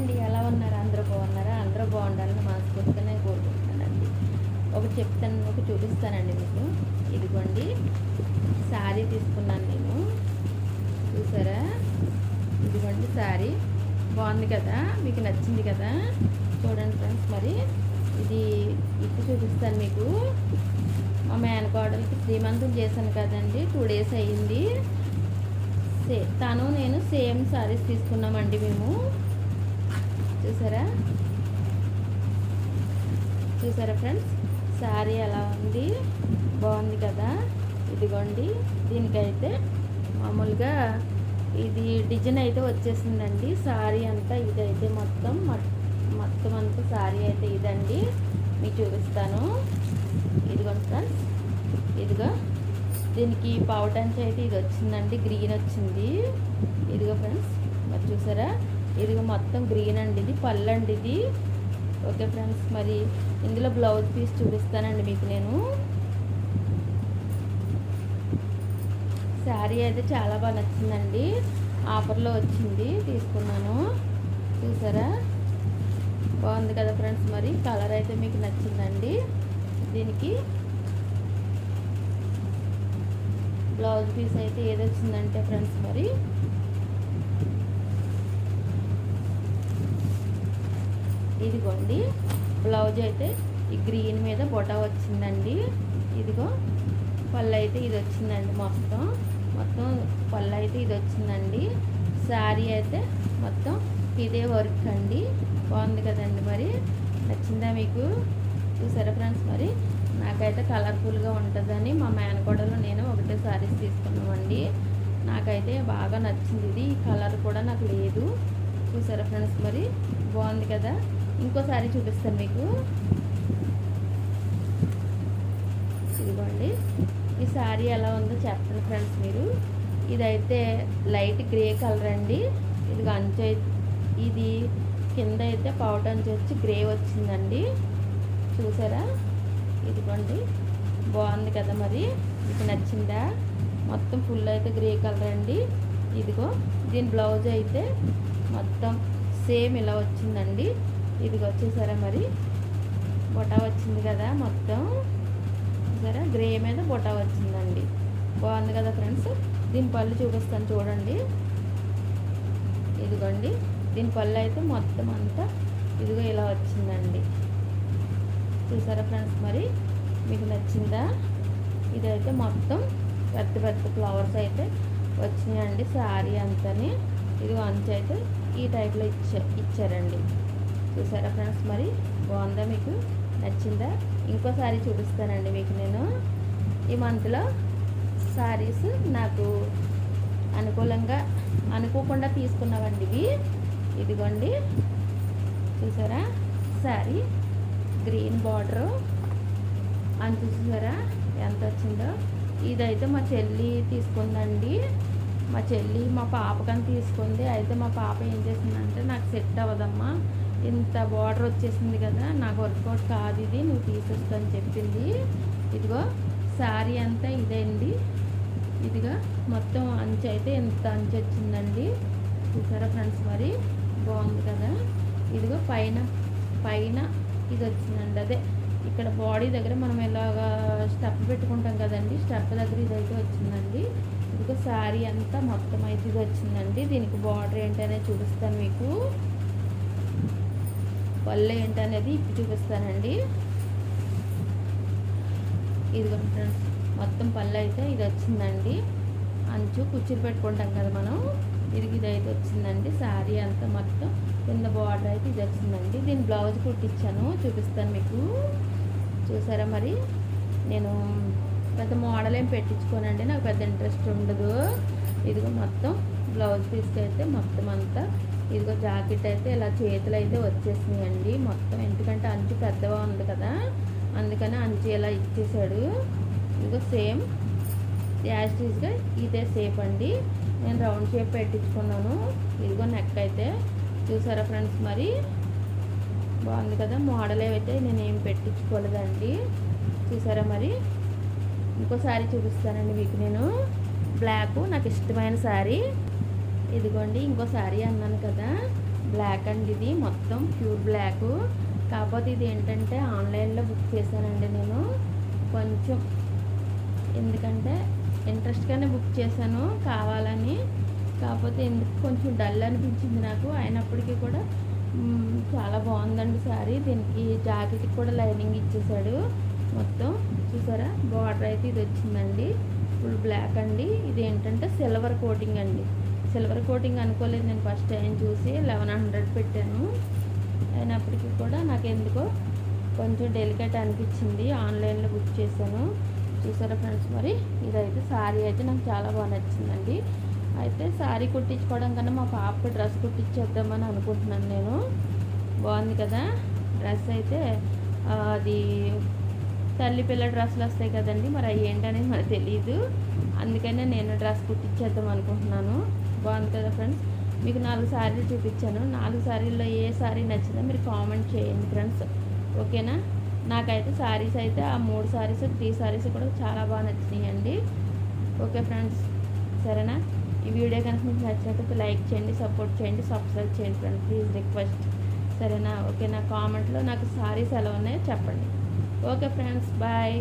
అండి ఎలా ఉన్నారు? అందరూ బాగున్నారా? అందరూ బాగుండాలని మనస్ఫూర్తిగా నేను కోరుకుంటున్నానండి. ఒక చెప్తాను ఒక చూపిస్తానండి మీకు. ఇదిగోండి శారీ తీసుకున్నాను నేను. చూసారా? ఇదిగోండి శారీ బాగుంది కదా? మీకు నచ్చింది కదా? చూడండి ఫ్రెండ్స్ మరి. ఇది ఇప్పుడు చూపిస్తాను మీకు. మా మేనకోడలికి శ్రీమంతం చేశాను కదండి. టూ డేస్ అయ్యింది. సే తను నేను సేమ్ సారీస్ తీసుకున్నామండి మేము. చూసారా? చూసారా ఫ్రెండ్స్ శారీ ఎలా ఉంది? బాగుంది కదా? ఇదిగోండి దీనికైతే మామూలుగా ఇది డిజైన్ అయితే వచ్చేసిందండి. శారీ అంతా ఇదైతే మొత్తం మొత్తం అంతా శారీ అయితే ఇదండి. మీకు చూపిస్తాను. ఇదిగోండి ఫ్రెండ్స్ ఇదిగో దీనికి పౌటంచ్ అయితే ఇది వచ్చిందండి. గ్రీన్ వచ్చింది. ఇదిగో ఫ్రెండ్స్ మరి చూసారా? ఇదిగో మొత్తం గ్రీన్ అండి ఇది పళ్ళు అండి ఇది. ఓకే ఫ్రెండ్స్ మరి ఇందులో బ్లౌజ్ పీస్ చూపిస్తానండి మీకు నేను. శారీ అయితే చాలా బాగా నచ్చిందండి. ఆఫర్లో వచ్చింది తీసుకున్నాను. చూసారా? బాగుంది కదా ఫ్రెండ్స్ మరి కలర్ అయితే మీకు నచ్చిందండి. దీనికి బ్లౌజ్ పీస్ అయితే ఏది వచ్చిందంటే ఫ్రెండ్స్ మరి ఇదిగోండి బ్లౌజ్ అయితే ఈ గ్రీన్ మీద బొటా వచ్చిందండి. ఇదిగో పళ్ళు అయితే ఇది వచ్చిందండి మొత్తం. మొత్తం పళ్ళు అయితే ఇది వచ్చిందండి. శారీ అయితే మొత్తం ఇదే వర్క్ అండి. బాగుంది కదండి మరి. నచ్చిందా మీకు? చూసారా ఫ్రెండ్స్ మరి? నాకైతే కలర్ఫుల్గా ఉంటుందని మా మేనకోడలో నేను ఒకటే శారీస్ తీసుకున్నామండి. నాకైతే బాగా నచ్చింది ఇది. ఈ కలర్ కూడా నాకు లేదు. చూసారా ఫ్రెండ్స్ మరి? బాగుంది కదా? ఇంకోసారి చూపిస్తాను మీకు. ఇదిగోండి. ఈ శారీ ఎలా ఉందో చెప్పండి ఫ్రెండ్స్ మీరు. ఇదైతే లైట్ గ్రే కలర్ అండి. ఇది అంచు ఇది కింద అయితే పౌట్ అంచు వచ్చి గ్రే వచ్చిందండి. చూసారా? ఇదిగోండి. బాగుంది కదా మరి? మీకు నచ్చిందా? మొత్తం ఫుల్ అయితే గ్రే కలర్ అండి. ఇదిగో దీని బ్లౌజ్ అయితే మొత్తం సేమ్ ఇలా వచ్చిందండి. ఇదిగో వచ్చేసారా మరి? బొటా వచ్చింది కదా మొత్తం. సరే గ్రే మీద బొటా వచ్చిందండి. బాగుంది కదా ఫ్రెండ్స్? దీని పళ్ళు చూపిస్తాను చూడండి. ఇదిగోండి. దీని పళ్ళు అయితే మొత్తం అంతా ఇదిగో ఇలా వచ్చిందండి. చూసారా ఫ్రెండ్స్ మరి? మీకు నచ్చిందా? ఇదైతే మొత్తం పెద్ద పెద్ద ఫ్లవర్స్ అయితే వచ్చినాయండి. శారీ అంతని. ఇది అంచు అయితే ఈ టైప్లో ఇచ్చా ఇచ్చారండి. చూసారా ఫ్రెండ్స్? మరి బాగుందా మీకు? నచ్చిందా? ఇంకోసారి చూపిస్తానండి మీకు నేను. ఈ మంత్లో శారీస్ నాకు అనుకూలంగా అనుకోకుండా తీసుకున్నామండి ఇవి. ఇదిగోండి. చూసారా? Sari green border. అని చూసారా? ఎంత వచ్చిందో? ఇదైతే మా చెల్లి తీసుకుందండి. మా చెల్లి మా పాపకని తీసుకుంది. అయితే మా పాప ఏం చేసిందంటే నాకు సెట్ అవ్వదమ్మా. ఇంత బార్డర్ వచ్చేసింది కదా నాకు వర్కౌట్ కాదు ఇది నువ్వు తీసేస్తా అని చెప్పింది. ఇదిగో శారీ అంతా ఇదండి ఇదిగా మొత్తం అంచు అయితే ఎంత అంచు వచ్చిందండి. చూసారా ఫ్రెండ్స్ మరి? బాగుంది కదా? ఇదిగో పైన పైన ఇది వచ్చిందండి అదే. ఇక్కడ బాడీ దగ్గర మనం ఇలాగా స్టెప్ పెట్టుకుంటాం కదండి స్టెప్ దగ్గర ఇదైతే వచ్చిందండి. ఇదిగో శారీ అంతా మొత్తం అయితే ఇది వచ్చిందండి. దీనికి బార్డర్ ఏంటనే చూపిస్తాను మీకు. పళ్ళు ఏంటనేది ఇప్పుడు చూపిస్తానండి. ఇది ఫ్రెండ్స్ మొత్తం పళ్ళు అయితే ఇది వచ్చిందండి. అంచు కుర్చీలు పెట్టుకుంటాం కదా మనం. ఇది ఇది అయితే వచ్చిందండి శారీ అంతా మొత్తం కింద బార్డర్ అయితే ఇది వచ్చిందండి. దీని బ్లౌజ్ కుట్టించాను చూపిస్తాను మీకు. చూసారా మరి? నేను పెద్ద మోడల్ ఏం పెట్టించుకోనండి నాకు పెద్ద ఇంట్రెస్ట్ ఉండదు. ఇదిగో మొత్తం బ్లౌజ్ తీసుకైతే మొత్తం అంతా ఇదిగో జాకెట్ అయితే ఇలా చేతులు అయితే వచ్చేసినాయండి. మొత్తం ఎందుకంటే అంచు పెద్దగా ఉంది కదా. అందుకని అంచు ఇలా ఇచ్చేసాడు. ఇదిగో సేమ్. యాస్టీస్గా ఇదే షేప్ అండి. నేను రౌండ్ షేప్ పెట్టించుకున్నాను. ఇదిగో నెక్ అయితే. చూసారా ఫ్రెండ్స్ మరి? బాగుంది కదా. మోడల్ అయితే నేను ఏం పెట్టించుకోలేదండి. చూసారా మరి? ఇంకో శారీ చూపిస్తానండి మీకు నేను. బ్లాక్ నాకు ఇష్టమైన శారీ ఇదిగోండి ఇంకో శారీ అన్నాను కదా. బ్లాక్ అండి ఇది మొత్తం ప్యూర్ బ్లాక్ కాకపోతే ఇది ఏంటంటే ఆన్లైన్లో బుక్ చేశానండి నేను. కొంచెం ఎందుకంటే ఇంట్రెస్ట్గానే బుక్ చేశాను కావాలని. కాకపోతే ఎందుకు కొంచెం డల్ అనిపించింది నాకు. అయినప్పటికీ కూడా చాలా బాగుందండి శారీ. దీనికి జాకెట్కి కూడా లైనింగ్ ఇచ్చేసాడు మొత్తం. చూసారా? బార్డర్ అయితే ఇది వచ్చిందండి. ఫుల్ బ్లాక్ అండి. ఇది ఏంటంటే సిల్వర్ కోటింగ్ అండి. సిల్వర్ కోటింగ్ అనుకోలేదు నేను ఫస్ట్ టైం చూసి లెవెన్ హండ్రెడ్ పెట్టాను. అయినప్పటికీ కూడా నాకు ఎందుకో కొంచెం డెలికేట్ అనిపించింది. ఆన్లైన్లో బుక్ చేశాను. చూసారా ఫ్రెండ్స్ మరి? ఇదైతే శారీ అయితే నాకు చాలా బాగా నచ్చిందండి. అయితే శారీ కుట్టించుకోవడం కన్నా మా పాపకి డ్రెస్ కుట్టించేద్దామని అనుకుంటున్నాను నేను. బాగుంది కదా? డ్రెస్ అయితే అది తల్లి పిల్ల డ్రెస్సులు వస్తాయి కదండి. మరి అవి ఏంటనేది మరి తెలియదు అందుకనే నేను డ్రెస్ కుట్టించేద్దాం అనుకుంటున్నాను. బాగుంది కదా ఫ్రెండ్స్? మీకు నాలుగు శారీలు చూపించాను. నాలుగు శారీల్లో ఏ శారీ నచ్చిందో మీరు కామెంట్ చేయండి ఫ్రెండ్స్. ఓకేనా? నాకైతే శారీస్ అయితే ఆ మూడు శారీస్ త్రీ శారీస్ కూడా చాలా బాగా నచ్చినాయండి. Okay friends. సరేనా? ఈ వీడియో కనుక మీకు నచ్చినట్లయితే లైక్ చేయండి సపోర్ట్ చేయండి సబ్స్క్రైబ్ చేయండి ఫ్రెండ్స్. Please request. సరేనా? ఓకే నా కామెంట్లో నాకు సారీస్ ఎలా ఉన్నాయో చెప్పండి. Okay friends. బాయ్.